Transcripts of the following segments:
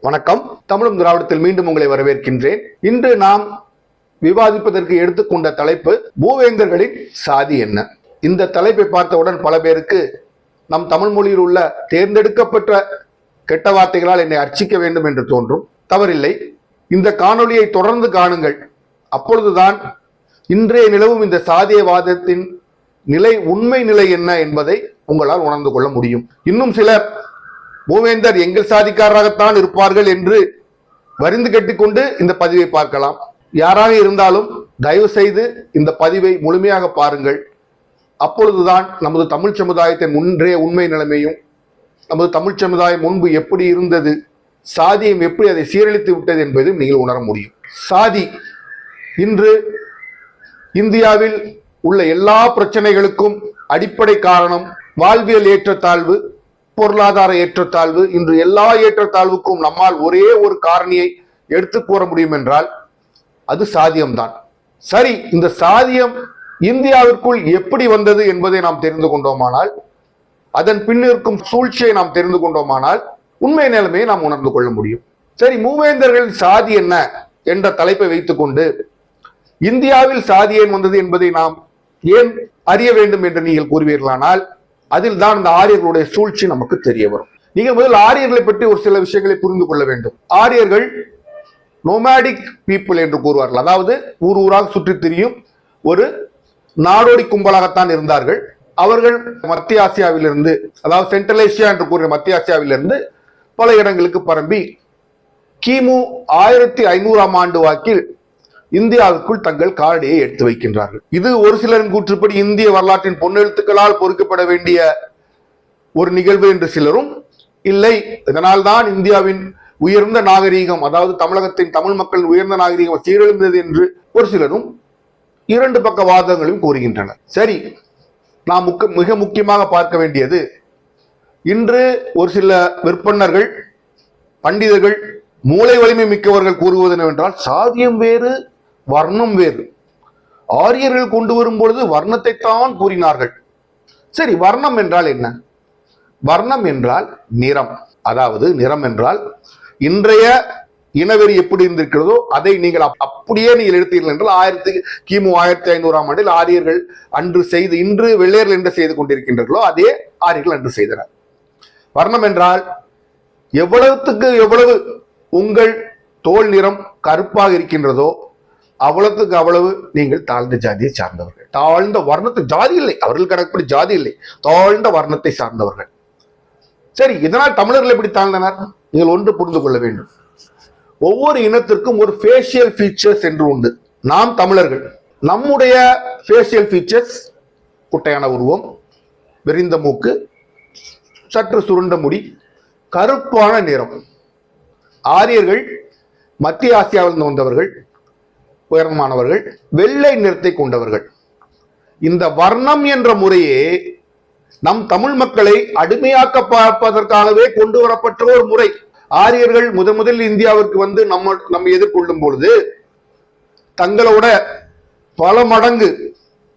வணக்கம். தமிழும் திராவிடத்தில் மீண்டும் உங்களை வரவேற்கின்றேன். இன்று நாம் விவாதிப்பதற்கு எடுத்துக்கொண்ட தலைப்பு பூவேந்தர்களின் சாதி என்ன? இந்த தலைப்பை பார்த்தவுடன் பல பேருக்கு நம் தமிழ் மொழியில் உள்ள தேர்ந்தெடுக்கப்பட்ட கெட்ட வார்த்தைகளால் என்னை அர்ச்சிக்க வேண்டும் என்று தோன்றும். தவறில்லை. இந்த காணொளியை தொடர்ந்து காணுங்கள். அப்பொழுதுதான் இன்றைய நிலவும் இந்த சாதியவாதத்தின் நிலை உண்மை நிலை என்ன என்பதை உங்களால் உணர்ந்து கொள்ள முடியும். இன்னும் சிலர் பூவேந்தர் எங்கள் சாதிக்காரராகத்தான் இருப்பார்கள் என்று வரிந்து கட்டிக்கொண்டு இந்த பதிவை பார்க்கலாம். யாராக இருந்தாலும் தயவு செய்து இந்த பதிவை முழுமையாக பாருங்கள். அப்பொழுதுதான் நமது தமிழ் சமுதாயத்தின் முன்றைய உண்மை நிலைமையும் நமது தமிழ் சமுதாயம் முன்பு எப்படி இருந்தது சாதியம் எப்படி அதை சீரழித்து விட்டது என்பதையும் நீங்கள் உணர முடியும். சாதி இன்று இந்தியாவில் உள்ள எல்லா பிரச்சனைகளுக்கும் அடிப்படை காரணம் வாழ்வியல் ஏற்றத்தாழ்வு பொருளாதார ஏற்றத்தாழ்வு இன்று எல்லா ஏற்றத்தாழ்வுக்கும் நம்மால் ஒரே ஒரு காரணியை எடுத்து கூற முடியும் என்றால் அது சாதியம்தான். சரி இந்த சாதியம் இந்தியாவிற்குள் எப்படி வந்தது என்பதை நாம் தெரிந்து கொண்டோமானால் அதன் பின்னிருக்கும் சூழ்ச்சியை நாம் தெரிந்து கொண்டோமானால் உண்மை நிலைமையை நாம் உணர்ந்து கொள்ள முடியும். சரி மூவேந்தர்களின் சாதி என்ன என்ற தலைப்பை வைத்துக்கொண்டு இந்தியாவில் சாதி ஏன் வந்தது என்பதை நாம் ஏன் அறிய வேண்டும் என்று நீங்கள் கூறுவீர்களானால் அதில் தான் இந்த ஆரியர்களுடைய சூழ்ச்சி நமக்கு தெரிய வரும். நீங்கள் முதல் ஆரியர்களை பற்றி ஒரு சில விஷயங்களை புரிந்து கொள்ள வேண்டும். ஆரியர்கள் நொமேடிக் பீப்புள் என்று கூறுவார்கள். அதாவது ஊர் ஊராக சுற்றி திரியும் ஒரு நாடோடி கும்பலாகத்தான் இருந்தார்கள். அவர்கள் மத்திய ஆசியாவிலிருந்து அதாவது சென்ட்ரல் ஏசியா என்று கூறிய மத்திய ஆசியாவிலிருந்து பல இடங்களுக்கு பரம்பி கிமு ஆயிரத்தி ஐநூறாம் ஆண்டு வாக்கில் இந்தியாவுக்குள் தங்கள் காலடியை எடுத்து வைக்கின்றார்கள். இது ஒரு சிலரின் கூற்றுப்படி இந்திய வரலாற்றின் பொன்னெழுத்துக்களால் பொறுக்கப்பட வேண்டிய ஒரு நிகழ்வு என்று சிலரும் இல்லை. இதனால்தான் இந்தியாவின் உயர்ந்த நாகரீகம் அதாவது தமிழகத்தின் தமிழ் மக்களின் உயர்ந்த நாகரீகம் சீரழிந்தது என்று ஒரு சிலரும் இரண்டு பக்க வாதங்களையும் கூறுகின்றனர். சரி நாம் முக்க மிக முக்கியமாக பார்க்க வேண்டியது இன்று ஒரு சில விற்பனர்கள் பண்டிதர்கள் மூளை வலிமை மிக்கவர்கள் கூறுவது என்னவென்றால் சாதியம் வேறு வர்ணம் வேறு. ஆரியர்கள் கொண்டு வரும் பொழுது வர்ணத்தை தான் கூறினார்கள். சரி வர்ணம் என்றால் என்ன? வர்ணம் என்றால் நிறம். அதாவது நிறம் என்றால் இன்றைய இனவெறி எப்படி இருந்திருக்கிறதோ அதை நீங்கள் அப்படியே நீங்கள் எடுத்தீர்கள் என்றால் ஆயிரத்தி கிமு ஆயிரத்தி ஐநூறாம் ஆண்டில் ஆரியர்கள் அன்று செய்து இன்று வெள்ளையர்கள் என்று செய்து கொண்டிருக்கின்றார்களோ அதே ஆரியர்கள் அன்று செய்தனர். வர்ணம் என்றால் எவ்வளவுத்துக்கு எவ்வளவு உங்கள் தோல் நிறம் கருப்பாக இருக்கின்றதோ அவ்வளவுக்கு அவ்வளவு நீங்கள் தாழ்ந்த ஜாதியை சார்ந்தவர்கள். தாழ்ந்த வர்ணத்தை ஜாதி இல்லை. அவர்கள் கணக்குப்படி ஜாதி இல்லை. தாழ்ந்த வர்ணத்தை சார்ந்தவர்கள். சரி இதனால் தமிழர்கள் எப்படி தாழ்ந்தனர்? நீங்கள் ஒன்று புரிந்து கொள்ள வேண்டும். ஒவ்வொரு இனத்திற்கும் ஒரு ஃபேஷியல் ஃபீச்சர்ஸ் என்று உண்டு. நாம் தமிழர்கள் நம்முடைய ஃபேஷியல் ஃபீச்சர்ஸ் குட்டையான உருவம் விரிந்த மூக்கு சற்று சுருண்ட முடி கருப்பான நிறம். ஆரியர்கள் மத்திய ஆசியாவிலிருந்து வந்தவர்கள் உயரமானவர்கள் வெள்ளை நிறத்தை கொண்டவர்கள். இந்த வர்ணம் என்ற முறையே நம் தமிழ் மக்களை அடிமையாக்க பார்ப்பதற்காகவே கொண்டு வரப்பட்ட ஒரு முறை. ஆரியர்கள் முதன் முதல் இந்தியாவிற்கு வந்து நம்ம நம்ம எதிர்கொள்ளும் பொழுது தங்களோட பல மடங்கு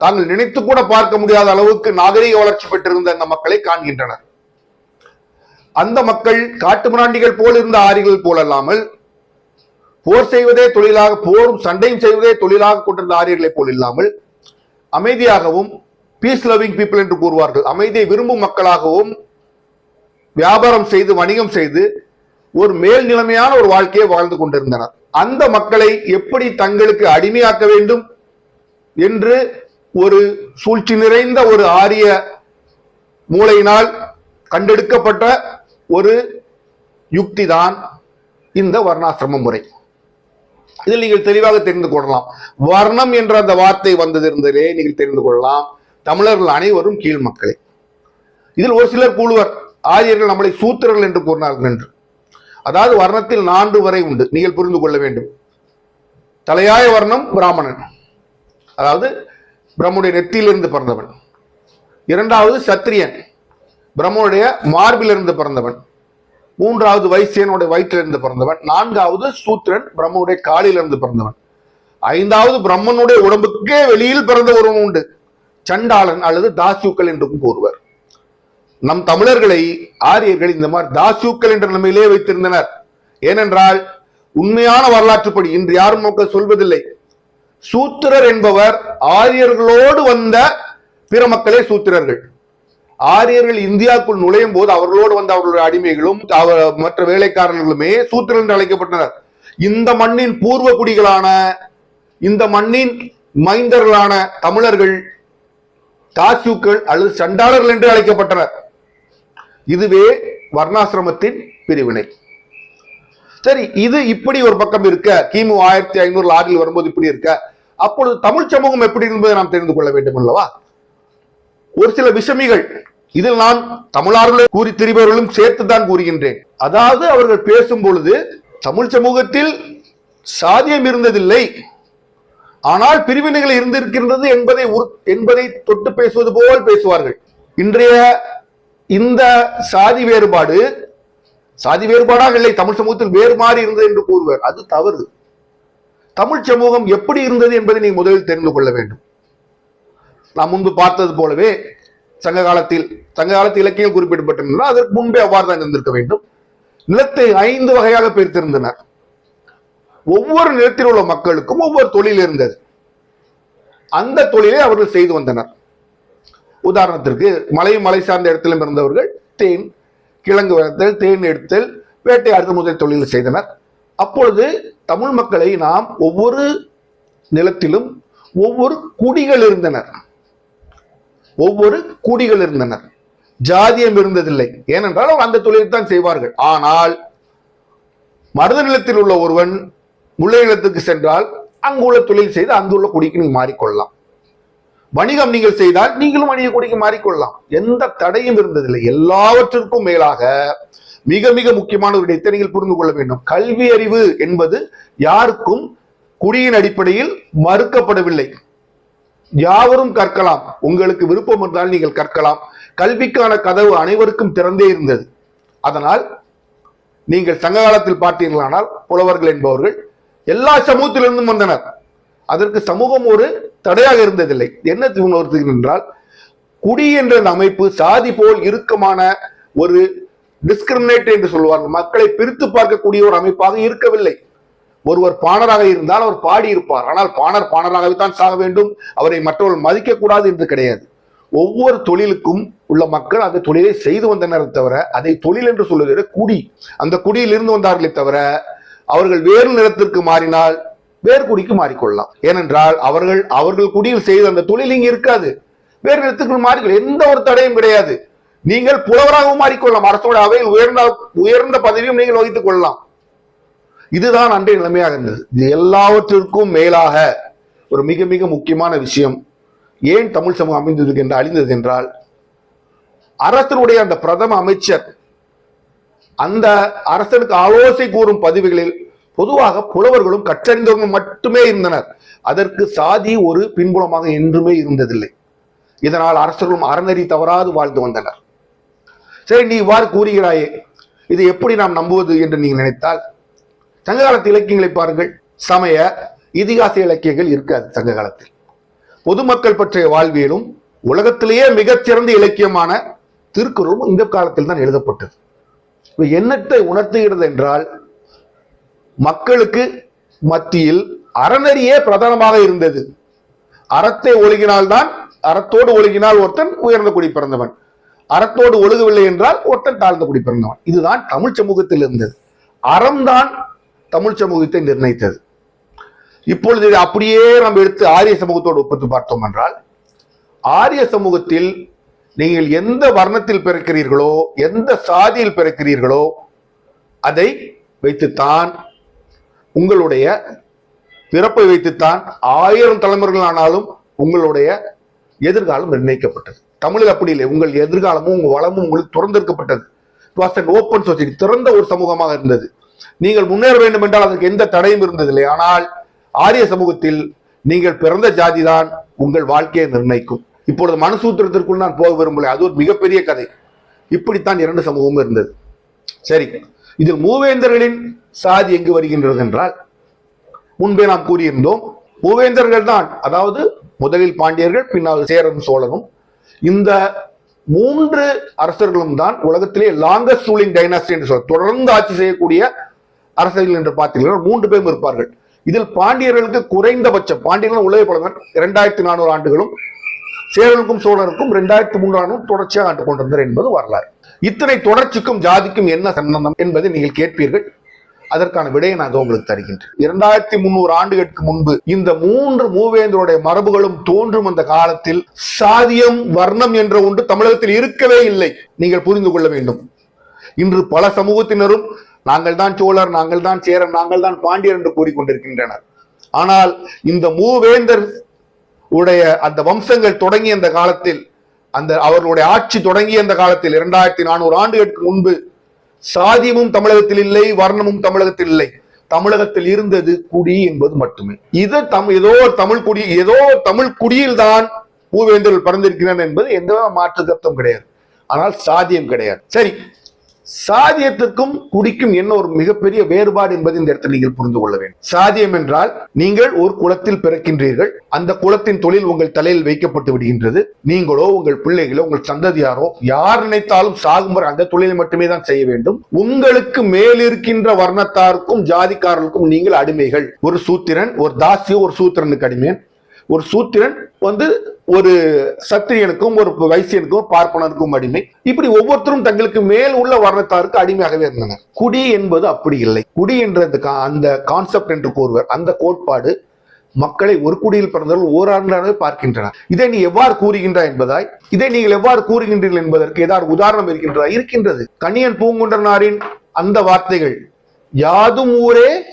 தாங்கள் நினைத்து கூட பார்க்க முடியாத அளவுக்கு நாகரிக வளர்ச்சி பெற்றிருந்த அந்த மக்களை காண்கின்றனர். அந்த மக்கள் காட்டுமிராண்டிகள் போல் இருந்த ஆரியர்கள் போலல்லாமல் போர் செய்வதே தொழிலாக போரும் சண்டையும் செய்வதே தொழிலாக கொண்டிருந்த ஆரியர்களைப் போல் இல்லாமல் அமைதியாகவும் பீஸ் லவ்விங் பீப்புள் என்று கூறுவார்கள். அமைதியை விரும்பும் மக்களாகவும் வியாபாரம் செய்து வணிகம் செய்து ஒரு மேல் நிலைமையான ஒரு வாழ்க்கையை வாழ்ந்து கொண்டிருந்தனர். அந்த மக்களை எப்படி தங்களுக்கு அடிமையாக்க வேண்டும் என்று ஒரு சூழ்ச்சி நிறைந்த ஒரு ஆரிய மூளையினால் கண்டெடுக்கப்பட்ட ஒரு யுக்திதான் இந்த வர்ணாசிரம முறை. இதில் நீங்கள் தெளிவாக தெரிந்து கொள்ளலாம். வர்ணம் என்ற அந்த வார்த்தை வந்ததிருந்ததே நீங்கள் தெரிந்து கொள்ளலாம். தமிழர்கள் அனைவரும் கீழ் மக்களே. இதில் ஒரு சிலர் கூறுவர் ஆரியர்கள் நம்மளை சூத்திரர்கள் என்று கூறினார்கள் என்று. அதாவது வர்ணத்தில் நான்கு வரை உண்டு. நீங்கள் புரிந்து கொள்ள வேண்டும். தலையாய வர்ணம் பிராமணன். அதாவது பிரம்முடைய நெத்தியிலிருந்து பிறந்தவன். இரண்டாவது சத்திரியன் பிரம்மனுடைய மார்பிலிருந்து பிறந்தவன். மூன்றாவது வைசியனுடைய வயிற்றிலிருந்து பிறந்தவன். நான்காவது சூத்திரன் பிரம்மனுடைய காலிலிருந்து பிறந்தவன். ஐந்தாவது பிரம்மனுடைய உடம்புக்கே வெளியில் பிறந்த ஒருவன் உண்டு. சண்டாளன் அல்லது தாசியுக்கள் என்றும் கூறுவர். நம் தமிழர்களை ஆரியர்கள் இந்த மாதிரி தாசியுக்கள் என்ற நிலைமையிலே வைத்திருந்தனர். ஏனென்றால் உண்மையான வரலாற்றுப்படி இன்று யாரும் நோக்க சொல்வதில்லை. சூத்திரர் என்பவர் ஆரியர்களோடு வந்த பிற மக்களே சூத்திரர்கள். ஆரியர்கள் இந்தியாவுக்குள் நுழையும் போது அவர்களோடு வந்த அவர்களுடைய அடிமைகளும் மற்ற வேலைக்காரர்களுமே சூத்திரன் என்று அழைக்கப்பட்டனர். இந்த மண்ணின் பூர்வ குடிகளான இந்த மண்ணின் மைந்தர்களான தமிழர்கள் தாசியுக்கள் அல்லது சண்டாளர்கள் என்று அழைக்கப்பட்டனர். இதுவே வர்ணாசிரமத்தின் பிரிவினை. சரி இது இப்படி ஒரு பக்கம் இருக்க கிமு ஆயிரத்தி ஐநூறு ஆறில் வரும்போது இப்படி இருக்க அப்பொழுது தமிழ் சமூகம் எப்படி என்பதை நாம் தெரிந்து கொள்ள வேண்டும் அல்லவா? ஒரு சில விஷமிகள். இதில் நான் தமிழார்களை கூறி திரிபவர்களும் சேர்த்துதான் கூறுகின்றேன். அதாவது அவர்கள் பேசும் பொழுது தமிழ் சமூகத்தில் சாதியம் இருந்ததில்லை. ஆனால் பிரிவினைகள் இருந்திருக்கின்றது என்பதை என்பதை தொட்டு பேசுவது போல் பேசுவார்கள். இன்றைய இந்த சாதி வேறுபாடு சாதி வேறுபாடாக இல்லை தமிழ் சமூகத்தில் வேறு மாறி இருந்தது என்று கூறுவர். அது தவறு. தமிழ் சமூகம் எப்படி இருந்தது என்பதை நீ முதலில் தெரிந்து கொள்ள வேண்டும். நாம் முன்பு பார்த்தது போலவே சங்க காலத்தில் சங்க காலத்து இலக்கியம் குறிப்பிடப்பட்டிருந்தால் அதற்கு முன்பே அவ்வாறு தான் இருந்திருக்க வேண்டும். நிலத்தை ஐந்து வகையாக பிரித்திருந்தனர். ஒவ்வொரு நிலத்தில் உள்ள மக்களுக்கும் ஒவ்வொரு தொழில் இருந்தது. அந்த தொழிலை அவர்கள் செய்து வந்தனர். உதாரணத்திற்கு மலை மலை சார்ந்த இடத்திலும் இருந்தவர்கள் தேன் கிழங்கு வளர்த்தல் தேன் எடுத்தல் வேட்டையாடுதல் முதல் தொழில் செய்தனர். அப்பொழுது தமிழ் மக்களை நாம் ஒவ்வொரு நிலத்திலும் ஒவ்வொரு குடிகள் இருந்தனர். ஒவ்வொரு குடிகள் இருந்தனர். ஜாதியம் இருந்ததில்லை. ஏனென்றால் அந்த தொழில் தான் செய்வார்கள். ஆனால் மருத நிலத்தில் உள்ள ஒருவன் முல்லை நிலத்துக்கு சென்றால் அங்குள்ள தொழில் செய்து அங்குள்ள குடிக்கு நீங்க மாறிக்கொள்ளலாம். வணிகம் நீங்கள் செய்தால் நீங்களும் வணிக குடிக்கு மாறிக்கொள்ளலாம். எந்த தடையும் இருந்ததில்லை. எல்லாவற்றிற்கும் மேலாக மிக மிக முக்கியமான ஒரு இடத்தை நீங்கள் புரிந்து கொள்ள வேண்டும். கல்வி அறிவு என்பது யாருக்கும் குடியின் அடிப்படையில் மறுக்கப்படவில்லை. யாவரும் கற்கலாம். உங்களுக்கு விருப்பம் இருந்தால் நீங்கள் கற்கலாம். கல்விக்கான கதவு அனைவருக்கும் திறந்தே இருந்தது. அதனால் நீங்கள் சங்க காலத்தில் பார்த்தீர்களானால் புலவர்கள் என்பவர்கள் எல்லா சமூகத்திலிருந்தும் வந்தனர். அதற்கு சமூகம் ஒரு தடையாக இருந்ததில்லை. என்ன உணர்த்துகிறது என்றால் குடி என்ற அந்த அமைப்பு சாதி போல் இறுக்கமான ஒரு டிஸ்கிரிமினேட் என்று சொல்வார்கள். மக்களை பிரித்து பார்க்கக்கூடிய ஒரு அமைப்பாக இருக்கவில்லை. ஒருவர் பாணராக இருந்தால் அவர் பாடி இருப்பார் ஆனால் பாணர் பாணராகவே தான் சாக வேண்டும். அவரை மற்றவர்கள் மதிக்க கூடாது என்று கிடையாது. ஒவ்வொரு தொழிலுக்கும் உள்ள மக்கள் அந்த தொழிலை செய்து வந்தனர் தவிர அதை தொழில் என்று சொல்லுகிற குடி. அந்த குடியில் இருந்து வந்தார்களே தவிர அவர்கள் வேறு நிறத்திற்கு மாறினால் வேறு குடிக்கு மாறிக்கொள்ளலாம். ஏனென்றால் அவர்கள் அவர்கள் குடியில் செய்த அந்த தொழில் இங்கே இருக்காது. வேறு நிறத்துக்கு மாறிக்கொள்ள எந்த ஒரு தடையும் கிடையாது. நீங்கள் புலவராகவும் மாறிக்கொள்ளலாம். அரசோட அவையில் உயர்ந்த உயர்ந்த பதவியும் நீங்கள் வகித்துக் கொள்ளலாம். இதுதான் அன்றைய நிலைமையாக இருந்தது. இது எல்லாவற்றிற்கும் மேலாக ஒரு மிக மிக முக்கியமான விஷயம். ஏன் தமிழ் சமூகம் அமைந்தது என்று அழிந்தது என்றால் அரசனுடைய அந்த பிரதம அமைச்சர் அந்த அரசனுக்கு ஆலோசனை கூறும் பதவிகளில் பொதுவாக புலவர்களும் கற்றறிந்தவர்களும் மட்டுமே இருந்தனர். அதற்கு சாதி ஒரு பின்புலமாக என்றுமே இருந்ததில்லை. இதனால் அரசர்களும் அறநெறி தவறாது வாழ்ந்து வந்தனர். சரி நீ இவ்வாறு கூறுகிறாயே இது எப்படி நாம் நம்புவது என்று நீங்கள் நினைத்தால் சங்க காலத்து இலக்கியங்களை பாருங்கள். சமய இதிகாச இலக்கியங்கள் இருக்காது சங்க காலத்தில் பொதுமக்கள் பற்றிய வாழ்வியலும் உலகத்திலேயே மிகச்சிறந்த இலக்கியமான திருக்குறளும் இந்த காலத்தில் தான் எழுதப்பட்டது. என்னத்தை உணர்த்துகிறது என்றால் மக்களுக்கு மத்தியில் அறநெறியே பிரதானமாக இருந்தது. அறத்தை ஒழுகினால்தான் அறத்தோடு ஒழுகினால் ஒருத்தன் உயர்ந்த குடி பிறந்தவன். அறத்தோடு ஒழுகவில்லை என்றால் ஒருத்தன் தாழ்ந்த குடி பிறந்தவன். இதுதான் தமிழ் சமூகத்தில் இருந்தது. அறம்தான் தமிழ் சமூகத்தை நிர்ணயித்தது. இப்பொழுது இதை அப்படியே நம்ம எடுத்து ஆரிய சமூகத்தோடு ஒப்பிட்டு பார்த்தோம் என்றால் ஆரிய சமூகத்தில் நீங்கள் எந்த வர்ணத்தில் பிறக்கிறீர்களோ எந்த சாதியில் பிறக்கிறீர்களோ அதை வைத்துத்தான் உங்களுடைய பிறப்பை வைத்துத்தான் ஆயிரம் தலைமுறைகள் ஆனாலும் உங்களுடைய எதிர்காலம் நிர்ணயிக்கப்பட்டது. தமிழில் அப்படி இல்லை உங்கள் எதிர்காலமும் உங்கள் வளமும் உங்களுக்கு திறந்திருக்கப்பட்டது. ஓப்பன் சொசைட்டி திறந்த ஒரு சமூகமாக இருந்தது. நீங்கள் முன்னேற வேண்டும் என்றால் அதற்கு எந்த தடையும் இருந்ததில்லை. ஆனால் ஆரிய சமூகத்தில் நீங்கள் பிறந்த ஜாதிதான் உங்கள் வாழ்க்கையை நிர்ணயிக்கும். இப்பொழுது மனசூத்திரத்திற்குள் நான் போக விரும்பலை அது ஒரு மிகப்பெரிய கதை. இப்படித்தான் இரண்டு சமூகமும் இருந்தது. சரி இதில் மூவேந்தர்களின் சாதி எங்கு வருகின்றது என்றால் முன்பே நாம் கூறியிருந்தோம் மூவேந்தர்கள் தான் அதாவது முதலில் பாண்டியர்கள் பின்னால் சேரன் சோழனும். இந்த மூன்று அரசர்களும் தான் உலகத்திலே லாங்கஸ்ட் ரூலிங் டைனாஸ்டி என்று சொல்ல தொடர்ந்து ஆட்சி செய்யக்கூடிய அரசியல் என்று பார்த்தீங்கன்னா மூன்று பேரும் இருப்பார்கள். இதில் பாண்டியர்களுக்கு குறைந்தபட்சம் பாண்டியர்கள் உலக புலவர் இரண்டாயிரத்தி நானூறு ஆண்டுகளும் சேரனுக்கும் சோழருக்கும் ரெண்டாயிரத்தி மூன்றாண்டும் தொடர்ச்சியாக ஆண்டு கொண்டிருந்தார் என்பது வரலாறு. இத்தனை தொடர்ச்சிக்கும் ஜாதிக்கும் என்ன சம்பந்தம் என்பதை நீங்கள் கேட்பீர்கள். அதற்கான விடையை நான் உங்களுக்கு தருகின்றேன். இரண்டாயிரத்தி முன்னூறு ஆண்டுகளுக்கு முன்பு இந்த மூன்று மூவேந்தருடைய மரபுகளும் தோன்றும் அந்த காலத்தில் சாதியம் வர்ணம் என்ற ஒன்று தமிழகத்தில் இருக்கவே இல்லை. நீங்கள் புரிந்து கொள்ள வேண்டும். இன்று பல சமூகத்தினரும் நாங்கள் தான் சோழர் நாங்கள் தான் சேரன் நாங்கள் தான் பாண்டியர் என்று கூறிக்கொண்டிருக்கின்றனர். ஆனால் இந்த மூவேந்தர் உடைய அந்த வம்சங்கள் தொடங்கிய அந்த காலத்தில் அந்த அவர்களுடைய ஆட்சி தொடங்கிய அந்த காலத்தில் இரண்டாயிரத்தி நானூறு ஆண்டுகளுக்கு முன்பு சாதியமும் தமிழகத்தில் இல்லை வர்ணமும் தமிழகத்தில் இல்லை. தமிழகத்தில் இருந்தது குடி என்பது மட்டுமே. இது தம் ஏதோ தமிழ் குடி ஏதோ தமிழ் குடியில் தான் பூவேந்தர்கள் பிறந்திருக்கிறார் என்பது எந்த மாற்று கருத்தும் கிடையாது. ஆனால் சாதியம் கிடையாது. சரி சாதியத்திற்கும் குடிக்கும் என்ன ஒரு மிகப்பெரிய வேறுபாடு என்பது இந்த இடத்தில் நீங்கள் புரிந்து கொள்ள வேண்டும். சாதியம் என்றால் நீங்கள் ஒரு குலத்தில் பிறக்கின்றீர்கள் அந்த குலத்தின் தொழில் உங்கள் தலையில் வைக்கப்பட்டு விடுகின்றது. நீங்களோ உங்கள் பிள்ளைகளோ உங்கள் சந்ததியாரோ யார் நினைத்தாலும் சாகும் வரை அந்த தொழிலை மட்டுமே தான் செய்ய வேண்டும். உங்களுக்கு மேலிருக்கின்ற வர்ணத்தாருக்கும் ஜாதிக்காரர்களுக்கும் நீங்கள் அடிமைகள். ஒரு சூத்திரன் ஒரு தாசியோ ஒரு சூத்திரனுக்கு அடிமையன். ஒரு சூத்திரன் வந்து ஒரு சத்திரியனுக்கும் ஒரு வைசியனுக்கும் பார்ப்பனருக்கும் அடிமை. இப்படி ஒவ்வொருத்தரும் தங்களுக்கு மேல் உள்ள வர்ணத்தாருக்கு அடிமையாகவே இருந்தனர். குடி என்பது அப்படி இல்லை. குடி என்ற அந்த கான்செப்ட் என்று கூறுவர். அந்த கோட்பாடு மக்களை ஒரு குடியில் பிறந்தவர்கள் ஓராண்டாகவே பார்க்கின்றனர். இதை நீ எவ்வாறு கூறுகின்றாய் என்பதாய் இதை நீங்கள் எவ்வாறு கூறுகின்றீர்கள் என்பதற்கு ஏதாவது உதாரணம் இருக்கின்றதா? இருக்கின்றது. கணியன் பூங்குன்றனாரின் அந்த வார்த்தைகள் யாதும் ஊரே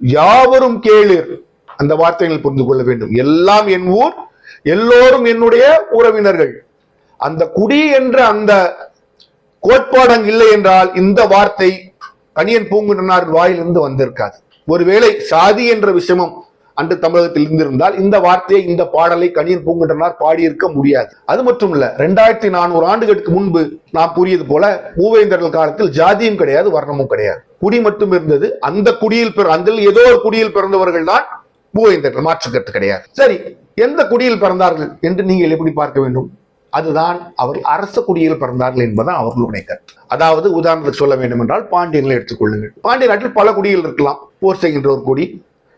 யாவரும் கேளிர். அந்த வார்த்தைகள் புரிந்து கொள்ள வேண்டும். எல்லாம் என் ஊர் எல்லோரும் என்னுடைய உறவினர்கள். அந்த குடி என்ற அந்த கோட்பாடம் இல்லை என்றால் இந்த வார்த்தை கணியன் பூங்குடனார் வாயிலிருந்து வந்திருக்காது. ஒருவேளை சாதி என்ற விஷயமும் அன்று தமிழகத்தில் இருந்திருந்தால் இந்த வார்த்தையை இந்த பாடலை கணியன் பூங்குன்றனார் பாடியிருக்க முடியாது. அது மட்டும் இல்ல ரெண்டாயிரத்தி நானூறு ஆண்டுகளுக்கு முன்பு நான் கூறியது போல மூவேந்தர்கள் காலத்தில் ஜாதியும் கிடையாது வர்ணமும் கிடையாது. குடி மட்டும் இருந்தது. அந்த குடியில் பிற அந்த ஏதோ ஒரு குடியில் பிறந்தவர்கள் தான் மூவேந்தர்கள் மாற்றுக்கருத்து கிடையாது. சரி எந்த குடியில் பிறந்தார்கள் என்று நீங்கள் எப்படி பார்க்க வேண்டும்? அதுதான் அவர் அரச குடியில் பிறந்தார்கள் என்பதுதான் அவர்களுடைய கருத்து. அதாவது உதாரணத்துக்கு சொல்ல வேண்டும் என்றால் பாண்டியர்களை எடுத்துக்கொள்ளுங்கள் பாண்டிய நாட்டில் பல குடிகள் இருக்கலாம். போர் செய்கின்ற ஒரு குடி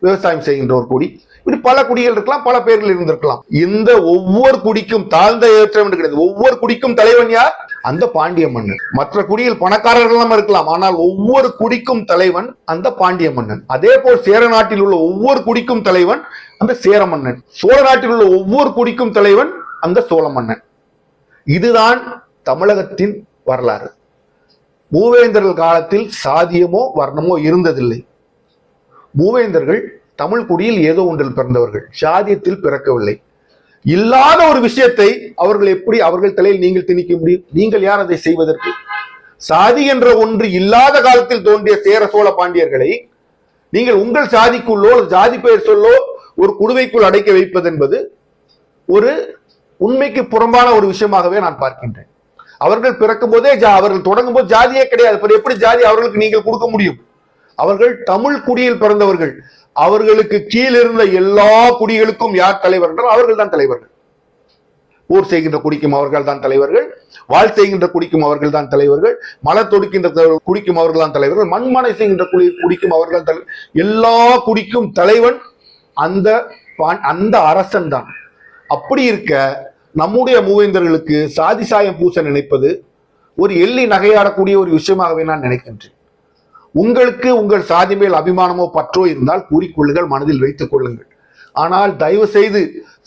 விவசாயம் செய்கின்ற ஒரு குடி இப்படி பல குடிகள் இருக்கலாம் பல பேர்கள் இருந்திருக்கலாம். இந்த ஒவ்வொரு குடிக்கும் தாழ்ந்த ஏற்றம் என்று கிடையாது. ஒவ்வொரு குடிக்கும் தலைவன் யார்? அந்த பாண்டிய மன்னன். மற்ற குடியில் பணக்காரர்களும் இருக்கலாம். ஆனால் ஒவ்வொரு குடிக்கும் தலைவன் அந்த பாண்டிய மன்னன். அதே போல் சேர நாட்டில் உள்ள ஒவ்வொரு குடிக்கும் தலைவன் அந்த சேர மன்னன். சோழ நாட்டில் உள்ள ஒவ்வொரு குடிக்கும் தலைவன் அந்த சோழ மன்னன். இதுதான் தமிழகத்தின் வரலாறு. மூவேந்தர்கள் காலத்தில் சாதியமோ வர்ணமோ இருந்ததில்லை. மூவேந்தர்கள் தமிழ் குடியில் ஏதோ ஒன்றில் பிறந்தவர்கள். சாதியத்தில் பிறக்கவில்லை. இல்லாத ஒரு விஷயத்தை அவர்கள் எப்படி அவர்கள் தலையில் நீங்கள் திணிக்க முடியும்? நீங்கள் யார் அதை செய்வதற்கு? சாதி என்ற ஒன்று இல்லாத காலத்தில் தோன்றிய சேர சோழ பாண்டியர்களை நீங்கள் உங்கள் சாதிக்குள்ளோ அல்லது ஜாதி பெயர் சொல்லோ ஒரு குடுவைக்குள் அடைக்க வைப்பது என்பது ஒரு உண்மைக்கு புறம்பான ஒரு விஷயமாகவே நான் பார்க்கின்றேன். அவர்கள் பிறக்கும் போதே ஜா- அவர்கள் தொடங்கும் போது ஜாதியே கிடையாது. எப்படி ஜாதி அவர்களுக்கு நீங்கள் கொடுக்க முடியும்? அவர்கள் தமிழ் குடியில் பிறந்தவர்கள். அவர்களுக்கு கீழிருந்த எல்லா குடிகளுக்கும் யார் தலைவர் என்றால் அவர்கள் தான் தலைவர்கள். ஊர் செய்கின்ற குடிக்கும் அவர்கள் தான் தலைவர்கள் வாழ் செய்கின்ற குடிக்கும் அவர்கள் தான் தலைவர்கள் மலர் தொடுக்கின்ற குடிக்கும் அவர்கள் தான் தலைவர்கள் மண்மனை செய்கின்ற குடி குடிக்கும் அவர்கள் தலை எல்லா குடிக்கும் தலைவன் அந்த அந்த அரசன் தான். அப்படி இருக்க நம்முடைய மூவேந்தர்களுக்கு சாதி சாயம் பூச நினைப்பது ஒரு எள்ளி நகையாடக்கூடிய ஒரு விஷயமாகவே நான் நினைக்கின்றேன். உங்களுக்கு உங்கள் சாதி மேல் அபிமானமோ பற்றோ இருந்தால் கூறிக்கொள்ளுங்கள் மனதில் வைத்துக் கொள்ளுங்கள். ஆனால் தயவு செய்து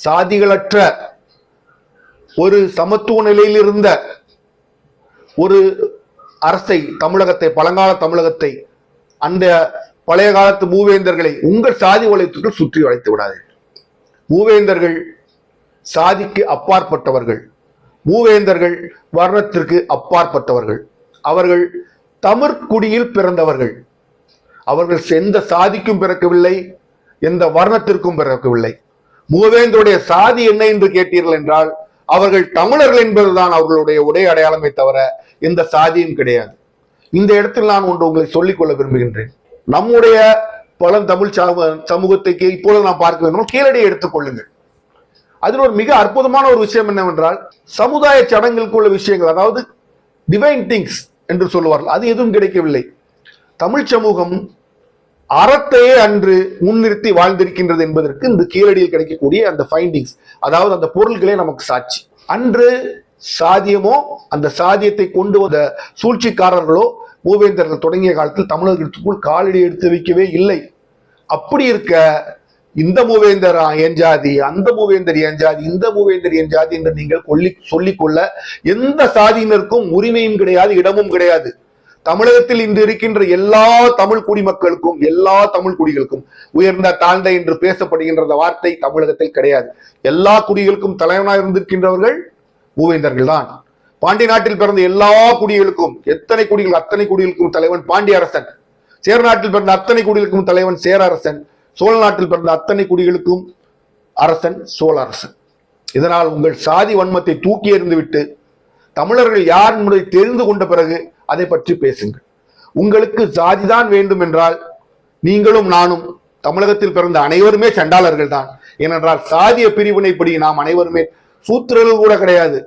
சாதிகளற்ற ஒரு சமத்துவ நிலையில் இருந்த ஒரு அரசை தமிழகத்தை பழங்கால தமிழகத்தை அந்த பழைய காலத்து மூவேந்தர்களை உங்கள் சாதி வளையத்துக்குள் சுற்றி வளைத்து விடாதீர்கள். மூவேந்தர்கள் சாதிக்கு அப்பாற்பட்டவர்கள். மூவேந்தர்கள் வர்ணத்திற்கு அப்பாற்பட்டவர்கள். அவர்கள் தமிழ்குடியில் பிறந்தவர்கள். அவர்கள் எந்த சாதிக்கும் பிறக்கவில்லை எந்த வர்ணத்திற்கும் பிறக்கவில்லை. மூவேந்தருடைய சாதி என்ன என்று கேட்டீர்கள் என்றால் அவர்கள் தமிழர்கள் என்பதுதான் அவர்களுடைய உடை அடையாளமே தவிர எந்த சாதியும் கிடையாது. இந்த இடத்தில் நான் ஒன்று உங்களை சொல்லிக் கொள்ள விரும்புகின்றேன். நம்முடைய பழந்தமிழ் சமூக- சமூகத்தை இப்பொழுது நாம் பார்க்க வேண்டும். கீழடியை எடுத்துக் கொள்ளுங்கள். அதில் ஒரு மிக அற்புதமான ஒரு விஷயம் என்னவென்றால் சமுதாய சடங்குகளுக்கு உள்ள விஷயங்கள் அதாவது டிவைன் திங்ஸ் என்று சொல்லுவார்கள். அது எதுவும் கிடைக்கவில்லை. தமிழ் சமூகம் அறத்தையே அன்று முன்னிறுத்தி வாழ்ந்திருக்கின்றது என்பதற்கு இந்த கீழடியில் கிடைக்கக்கூடிய அந்த ஃபைண்டிங்ஸ் அதாவது அந்த பொருள்களே நமக்கு சாட்சி. அன்று சாதியமோ அந்த சாதியத்தை கொண்டு வந்த சூழ்ச்சிக்காரர்களோ மூவேந்தர்கள் தொடங்கிய காலத்தில் தமிழர்களுக்குள் காலடி எடுத்து வைக்கவே இல்லை. அப்படி இருக்க இந்த மூவேந்தர் என் ஜாதி அந்த மூவேந்தர் என் ஜாதி இந்த மூவேந்தர் என் ஜாதி என்று நீங்கள் கொல்லி சொல்லிக்கொள்ள எந்த சாதியினருக்கும் உரிமையும் கிடையாது இடமும் கிடையாது. தமிழகத்தில் இன்று இருக்கின்ற எல்லா தமிழ் குடிமக்களுக்கும் எல்லா தமிழ் குடிகளுக்கும் உயர்ந்த தாழ்ந்த என்று பேசப்படுகின்ற வார்த்தை தமிழகத்தில் கிடையாது. எல்லா குடிகளுக்கும் தலைவனாக இருந்திருக்கின்றவர்கள் மூவேந்தர்கள் தான். பாண்டி நாட்டில் பிறந்த எல்லா குடிகளுக்கும் எத்தனை குடிகள் அத்தனை குடிகளுக்கும் தலைவன் பாண்டிய அரசன் சேர நாட்டில் பிறந்த அத்தனை குடிகளுக்கும் தலைவன் சேர அரசன் சோழ நாட்டில் பிறந்த அத்தனை குடிகளுக்கும் அரசன் சோழ அரசன் இதனால் உங்கள் சாதி வன்மத்தை தூக்கி எறிந்துவிட்டு தமிழர்கள் யார் என்பதை தெரிந்து கொண்ட பிறகு அதை பற்றி பேசுங்கள். உங்களுக்கு சாதிதான் வேண்டும் என்றால் நீங்களும் நானும் தமிழகத்தில் பிறந்த அனைவருமே சண்டாளர்கள் தான். ஏனென்றால் சாதிய பிரிவினைப்படி நாம் அனைவருமே சூத்திரர்கள் கூட கிடையாது.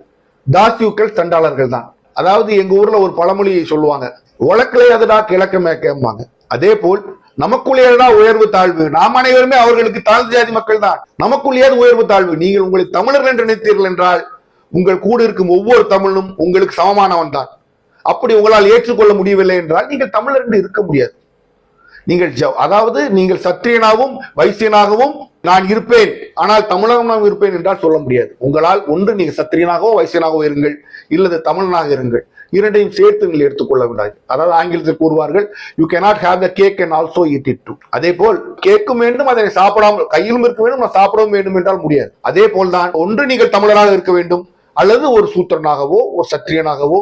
தாசியுக்கள் சண்டாளர்கள் தான். அதாவது எங்க ஊர்ல ஒரு பழமொழியை சொல்லுவாங்க உலக்கிலே அதுடா கிழக்கமே கேம்பாங்க. அதே போல் நமக்குள்ளேயேடா உயர்வு தாழ்வு. நாம் அனைவருமே அவர்களுக்கு தாழ்ந்த ஜாதி மக்கள் தான் நமக்குள்ளேயே உயர்வு தாழ்வு. நீங்கள் உங்களை தமிழர்கள் என்று நினைத்தீர்கள் என்றால் உங்கள் கூட இருக்கும் ஒவ்வொரு தமிழும் உங்களுக்கு சமமானவன் தான். அப்படி உங்களால் ஏற்றுக்கொள்ள முடியவில்லை என்றால் நீங்கள் தமிழர் என்று இருக்க முடியாது. நீங்கள் ஜ- அதாவது நீங்கள் சத்திரியனாகவும் வைசியனாகவும் நான் இருப்பேன். ஆனால் தமிழகமாக இருப்பேன் என்றால் சொல்ல முடியாது. உங்களால் ஒன்று நீங்கள் சத்திரியனாகவோ வைசியனாகவோ இருங்கள். இல்லது தமிழனாக இருங்கள். இரண்டையும் சேர்த்து நீங்கள் எடுத்துக்கொள்ள வேண்டாது அதாவது ஆங்கிலத்தில் கூறுவார்கள் you cannot have the cake and also it it too அதே போல் கேட்கும் வேண்டும் அதை சாப்பிடாமல் கையிலும் இருக்க வேண்டும் நான் சாப்பிடவும் வேண்டும் என்றால் முடியாது. அதே போல் தான் ஒன்று நீங்கள் தமிழராக இருக்க வேண்டும் அல்லது ஒரு சூத்திரனாகவோ ஒரு சத்திரியனாகவோ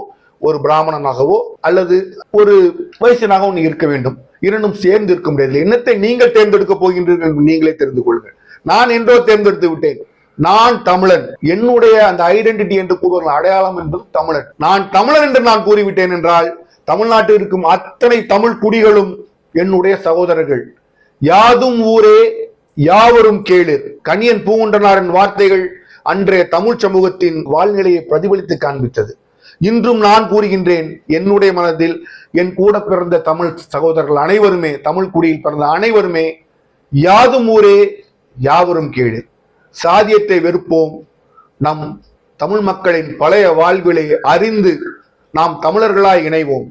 ஒரு பிராமணனாகவோ அல்லது ஒரு வைசியனாகவோ நீ இருக்க வேண்டும். இரண்டும் சேர்ந்து இருக்க முடியாது. என்னத்தை நீங்கள் தேர்ந்தெடுக்க போகின்றீர்கள் நீங்களே தெரிந்து கொள்ளுங்கள். நான் என்றோ தேர்ந்தெடுத்து விட்டேன். நான் தமிழன். என்னுடைய அந்த ஐடென்டிட்டி என்று கூறுகிற அடையாளம் என்பது தமிழன். நான் தமிழன் என்று நான் கூறிவிட்டேன் என்றால் தமிழ்நாட்டில் இருக்கும் அத்தனை தமிழ் குடிகளும் என்னுடைய சகோதரர்கள். யாதும் ஊரே யாவரும் கேளிர். கணியன் பூங்குன்றனாரின் வார்த்தைகள் அன்றைய தமிழ் சமூகத்தின் வாழ்நிலையை பிரதிபலித்து காண்பித்தது. இன்றும் நான் கூறுகின்றேன் என்னுடைய மனதில் என் கூட பிறந்த தமிழ் சகோதரர்கள் அனைவருமே தமிழ் குடியில் பிறந்த அனைவருமே யாதும் ஊரே யாவரும் கேளு சாதியத்தை வெறுப்போம். நம் தமிழ் மக்களின் பழைய வாழ்விலை அறிந்து நாம் தமிழர்களாய் இணைவோம்.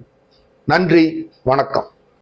நன்றி வணக்கம்.